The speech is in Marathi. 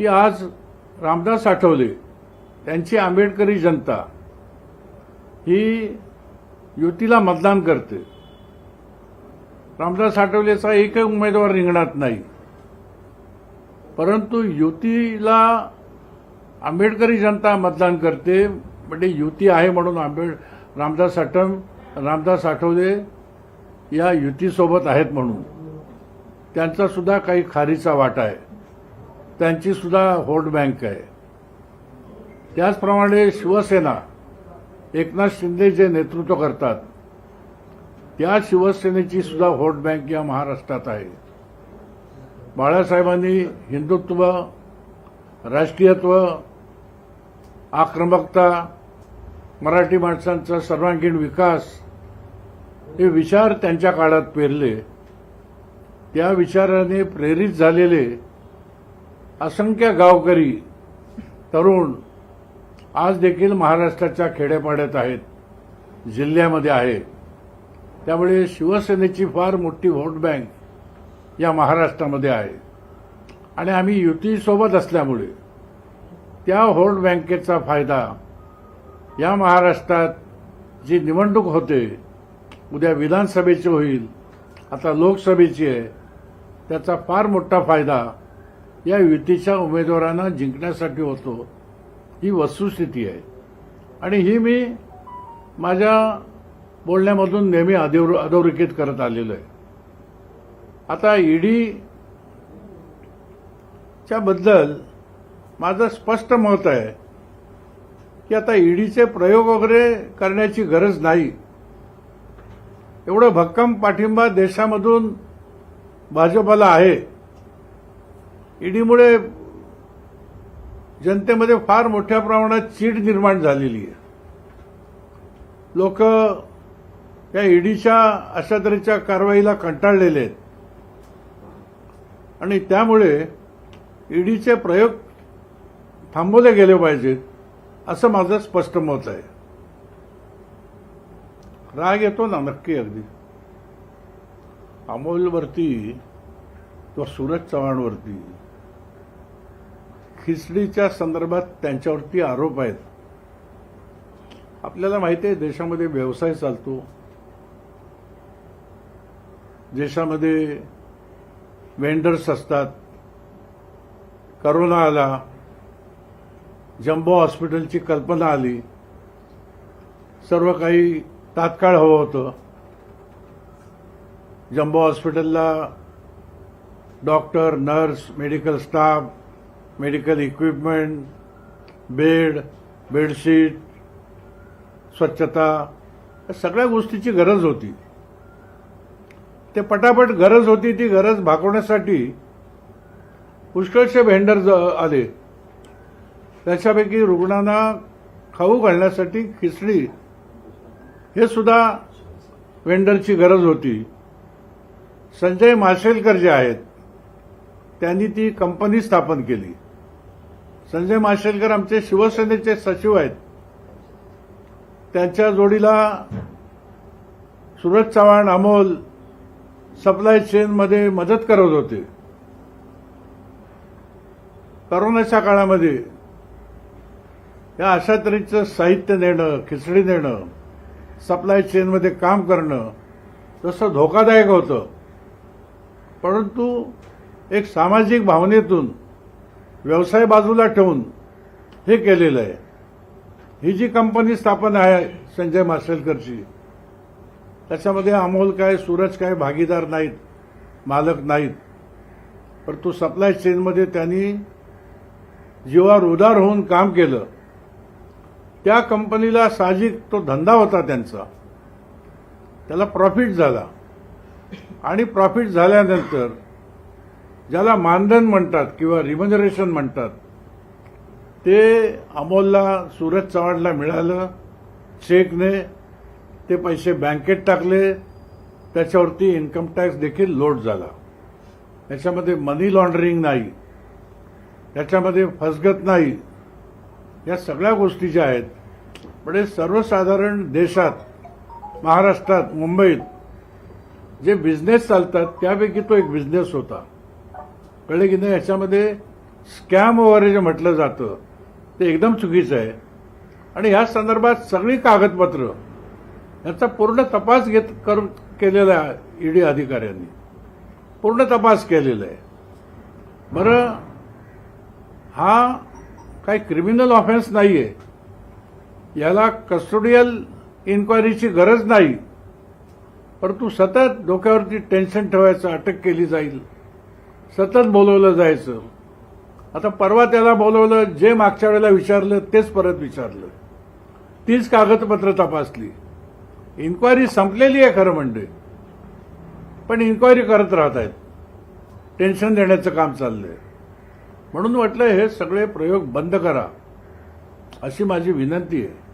की आज रामदास आठवले त्यांची आंबेडकरी जनता ही युतीला मतदान करते. रामदास आठवलेचा एकही उमेदवार रिंगणात नाही. परंतु युतीला आंबेडकरी जनता मतदान करते म्हणजे युती आहे म्हणून आंबेड रामदास आठम रामदास आठवले या युतीसोबत आहेत म्हणून. त्यांचा सुद्धा काही खारीचा वाटा आहे. त्यांची सुद्धा व्होट बँक आहे. त्याचप्रमाणे शिवसेना एकनाथ शिंदे जे नेतृत्व करतात त्या शिवसेनेची सुद्धा व्होट बँक या महाराष्ट्रात आहे. बाळासाहेबांनी हिंदुत्व राष्ट्रीयत्व आक्रमकता मराठी माणसांचा सर्वांगीण विकास हे विचार त्यांच्या काळात पेरले. त्या विचाराने प्रेरित झालेले असंख्य गावकरी तरुण आज देखील महाराष्ट्राच्या खेड्यापाड्यात आहेत जिल्ह्यामध्ये आहे त्यामुळे शिवसेनेची फार मोठी व्होट बँक या महाराष्ट्रामध्ये आहे. आणि आम्ही युतीसोबत असल्यामुळे त्या व्होट बँकेचा फायदा या महाराष्ट्रात जी निवडणूक होते उद्या विधानसभेची होईल आता लोकसभेची आहे त्याचा फार मोठा फायदा या युतीच्या उमेदवारांना जिंकण्यासाठी होतो. ही वस्तुस्थिती आहे. आणि ही मी माझ्या बोलण्यामधून नेहमी अधोर अधोरेखित करत आलेलो आहे. आता ईडीच्या बद्दल माझं स्पष्ट मत आहे की आता ईडीचे प्रयोग वगैरे करण्याची गरज नाही. एवढं भक्कम पाठिंबा देशामधून भाजपला आहे. ईडीमुळे जनतेमध्ये फार मोठ्या प्रमाणात चीड निर्माण झालेली आहे. लोक या ईडीच्या अशा तऱ्हेच्या कारवाईला कंटाळलेले आहेत. आणि त्यामुळे ईडीचे प्रयोग थांबवले गेले पाहिजेत असं माझं स्पष्ट मत आहे. राग येतो ना नक्की अगदी. अमोलवरती किंवा सूरज चव्हाणवरती खिचडीच्या संदर्भात त्यांच्यावरती आरोप आहेत. आपल्याला माहिती आहे देशामध्ये व्यवसाय चालतो. देशामध्ये वेंडर्स असतात. करोना आला. जम्बो हॉस्पिटलची कल्पना आली. सर्व काही तात्काळ हवं होतं. जम्बो हॉस्पिटलला doctor nurse medical staff medical equipment bed bedsheet स्वच्छता या सगळ्या गोष्टीची गरज होती. ते पटापट गरज होती ती गरज भागवण्यासाठी पुष्कळसे व्हेंडर आले. त्याच्यापैकी रुग्णांना खाऊ घालण्यासाठी खिचडी हे सुद्धा वेंडरची गरज होती. संजय माशेलकर जे आहेत त्यांनी ती कंपनी स्थापन केली. संजय माशेलकर आमचे शिवसेनेचे सचिव आहेत. त्यांच्या जोडीला सुरज चव्हाण अमोल सप्लाय चेनमध्ये मदत करत होते. करोनाच्या काळामध्ये या अशा तऱ्हेचं साहित्य नेणं खिचडी नेणं सप्लाय चेनमध्ये काम करणं तसं धोकादायक होतं. परंतु एक सामाजिक भावनेतून व्यवसाय बाजूला ठेवून हे केलेलं आहे. ही जी कंपनी स्थापन आहे संजय मासेलकरची त्याच्यामध्ये अमोल काय सूरज काय भागीदार नाहीत मालक नाहीत. परंतु सप्लाय चेनमध्ये त्यांनी जीवावर उदार होऊन काम केलं. त्या कंपनीला साहजिक तो धंदा होता त्यांचा. त्याला प्रॉफिट झाला. आणि प्रॉफिट झाल्यानंतर ज्याला मानधन म्हणतात किंवा रिमनरेशन म्हणतात ते अमोलला सूरज चव्हाणला मिळालं चेकने ते पैसे बँकेत टाकले त्याच्यावरती इन्कम टॅक्स देखील लोड झाला. त्याच्यामध्ये मनी लॉन्ड्रिंग नाही. त्याच्यामध्ये फसगत नाही. या सगळ्या गोष्टी ज्या आहेत म्हणजे सर्वसाधारण देशात महाराष्ट्रात मुंबईत जे बिझनेस चालतात त्यापैकी तो एक बिझनेस होता. कळलं की नाही याच्यामध्ये स्कॅम वगैरे जे म्हटलं जातं ते एकदम चुकीचं आहे. आणि ह्या संदर्भात सगळी कागदपत्र याचा पूर्ण तपास घेत करून केलेला आहे ईडी अधिकाऱ्यांनी. पूर्ण तपास केलेला आहे. बरं हा काही क्रिमिनल ऑफेन्स नाही आहे याला कस्टोडियल इन्क्वायरीची गरज नाही. परंतु सतत डोक्यावरती टेन्शन ठेवायचं अटक केली जाईल. सतत बोलवलं जायचं. आता परवा त्याला बोलवलं जे मागच्या वेळेला विचारलं तेच परत विचारलं. तीच कागदपत्र तपासली. इन्क्वायरी संपलेली आहे खरं म्हणजे. पण इन्क्वायरी करत राहत आहेत. टेन्शन देण्याचं काम चाललंय. म्हणून म्हटलं हे सगळे प्रयोग बंद करा. अशी माझी विनंती आहे.